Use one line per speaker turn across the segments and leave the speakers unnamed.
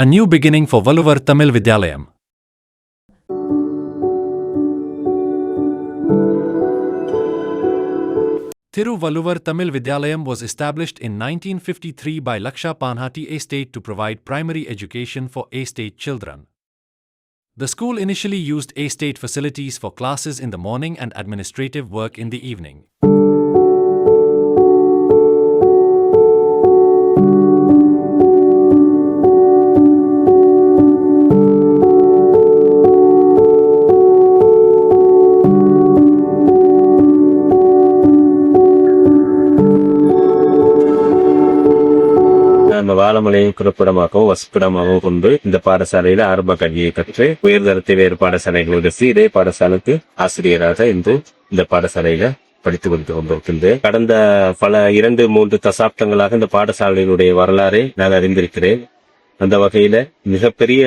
A new beginning for Valuvar Tamil Vidyalayam. Thiruvalluvar Tamil Vidyalayam was established in 1953 by Laksha Panhati Estate to provide primary education for estate children. The school initially used estate facilities for classes in the morning and administrative work in the evening.
நம்ம வாழமலையும் குறிப்பிடமாகவும் வசிப்பிடமாகவும் கொண்டு இந்த பாடசாலையில ஆரம்ப கல்வியை கற்று உயர்தரத்தை வேறு பாடசாலைகளோடு இதே பாடசாலைக்கு ஆசிரியராக இன்று இந்த பாடசாலையில படித்து கொண்டு கொண்டிருக்கின்றேன் கடந்த பல இரண்டு மூன்று தசாப்தங்களாக இந்த பாடசாலையினுடைய வரலாறை நான் அறிந்திருக்கிறேன். அந்த வகையில மிகப்பெரிய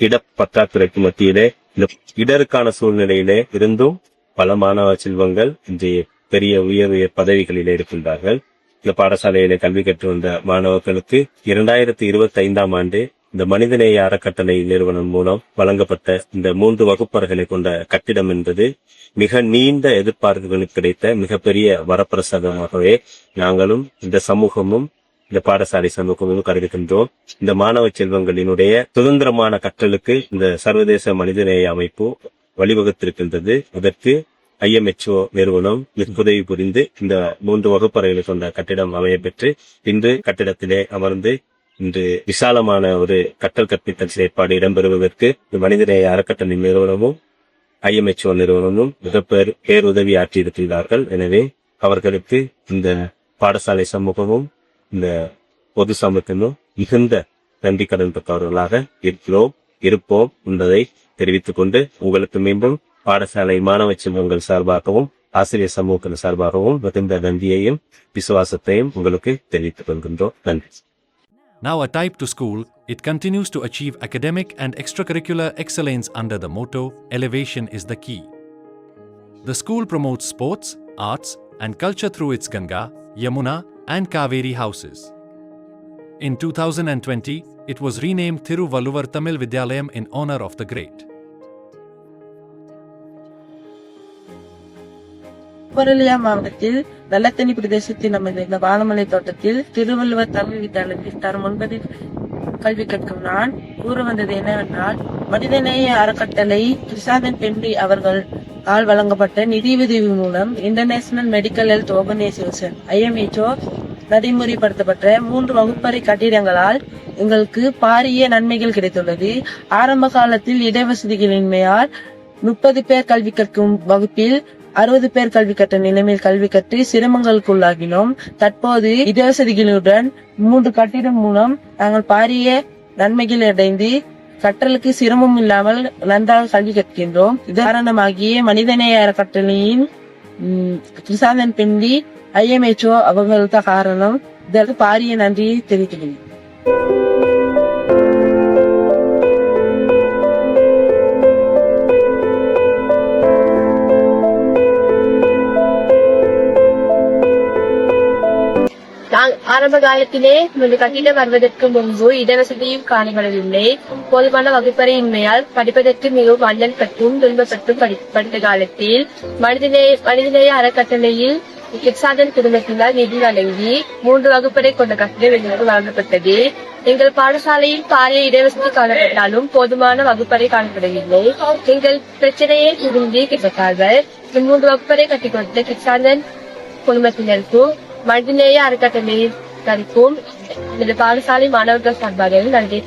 இடப்பற்றாக்குறைக்கு மத்தியிலே இந்த இடருக்கான சூழ்நிலையிலே இருந்தும் பல மாணவ செல்வங்கள் இன்றைய பெரிய உயர் உயர் பதவிகளிலே இருக்கின்றார்கள். இந்த பாடசாலையிலே கல்வி கற்று வந்த மாணவர்களுக்கு இரண்டாயிரத்தி இருபத்தி ஐந்தாம் ஆண்டு இந்த மனிதநேய அறக்கட்டளை நிறுவனம் மூலம் வழங்கப்பட்ட இந்த மூன்று வகுப்பறைகளை கொண்ட கட்டிடம் என்பது மிக நீண்ட எதிர்பார்ப்புகளுக்கு கிடைத்த மிகப்பெரிய வரப்பிரசாதமாகவே நாங்களும் இந்த சமூகமும் இந்த பாடசாலை சமூகமும் கருதுகின்றோம். இந்த மாணவ செல்வங்களினுடைய சுதந்திரமான கற்றலுக்கு இந்த சர்வதேச மனிதநேய அமைப்பு வழிவகுத்திருக்கின்றது. அதற்கு ஐஎம்ஹெச்ஓ நிறுவனம் நிற்புதவி புரிந்து இந்த மூன்று வகுப்பறைகளை கொண்ட கட்டிடம் அமையப்பெற்று இன்று கட்டிடத்திலே அமர்ந்து இன்று விசாலமான ஒரு கற்றல் கற்பித்தல் செயற்பாடு இடம்பெறுவதற்கு மனிதநேய அறக்கட்டளை நிறுவனமும் ஐஎம்ஹெச்ஓ நிறுவனமும் மிகப்பேர் பேருதவி ஆற்றியிருக்கிறார்கள் எனவே அவர்களுக்கு இந்த பாடசாலை சமூகமும் இந்த பொது சமூகமும் மிகுந்த நன்றி கடன் பெற்றவர்களாக இருக்கிறோம் இருப்போம் என்பதை தெரிவித்துக் கொண்டு உங்களுக்கு மீண்டும் பாடசாலை மாணவ செல்வங்கள் சார்பாகவும் ஆசிரியர் சமூகங்கள் சார்பாகவும் மிகுந்த நன்றியையும் விசுவாசத்தையும் உங்களுக்கு தெரிவித்துக் கொள்கின்றோம் நன்றி
Now a type to school, it continues to achieve academic and extracurricular excellence under the motto Elevation is the key. The school promotes sports, arts, and culture through its Ganga, Yamuna, and Kaveri houses. In 2020, it was renamed Thiruvalluvar Tamil Vidyalayam in honor of the great.
புரலியா மாவட்டத்தில் வெள்ளத்தனி பிரதேசத்தில் அமைந்த இந்த வாழமலை தோட்டத்தில் திருவள்ளுவர் தமிழ் வித்தியாலயத்தில் தரும் ஒன்பதில் கல்வி கற்கும் நான் கூற வந்தது என்னவென்றால் மனிதநேய அறக்கட்டளை பிரசாதன் பெண்டி அவர்கள் ஆல் வழங்கப்பட்ட நிதியுதவி மூலம் international medical health organization IMHO நடைமுறைப்படுத்தப்பட்ட மூன்று வகுப்பறை கட்டிடங்களால் எங்களுக்கு பாரிய நன்மைகள் கிடைத்துள்ளது. ஆரம்ப காலத்தில் இடவசதிகளின்மையால் முப்பது பேர் கல்வி கற்கும் வகுப்பில் அறுபது பேர் கல்வி கற்ற நிலைமையில் கல்வி கற்று சிரமங்களுக்குள்ளாகினோம். தற்போது இடவசதிகளுடன் மூன்று கட்டிடம் மூலம் நாங்கள் பாரிய நன்மைகள் அடைந்து கற்றலுக்கு சிரமம் இல்லாமல் நன்றாக கல்வி கற்கின்றோம். இது காரணமாகிய மனிதநேய அறக்கட்டளையின் ம், கிருசாதன் பெண்டி ஐஎம்ஹெச்ஓ அவங்களுக்கு காரணம். இதற்கு பாரிய நன்றியை தெரிவிக்கிறேன்
ஆரம்ப காலத்திலே இந்த கட்டிடம் வருவதற்கு முன்பு இடவசதியும் காணப்படவில்லை போதுமான வகுப்பறையின்மையால் படிப்பதற்கு மிகவும் அல்லல் பட்டும் துன்பப்பட்டும் படி- படித்த காலத்தில் மனிதநேய மனிதநேய அறக்கட்டளையில் கிட்சாதன் குடும்பத்தினால் நிதி வழங்கி மூன்று வகுப்பறை கொண்ட கட்டிடம் எங்களுக்கு வழங்கப்பட்டது. எங்கள் பாடசாலையில் பாரிய இடவசதி காணப்பட்டாலும் போதுமான வகுப்பறை காணப்படவில்லை. எங்கள் பிரச்சனையை திரும்பி கிடைத்தார்கள் மூன்று வகுப்பறை கட்டிக்கொண்ட கிட்சாதன் குடும்பத்தினருக்கும் மனிதநேய அறக்கட்டளையில் தன் அறக்கட்டளைக்கும் எனது பாடசாலை மாணவர்கள் சார்பாக நன்றி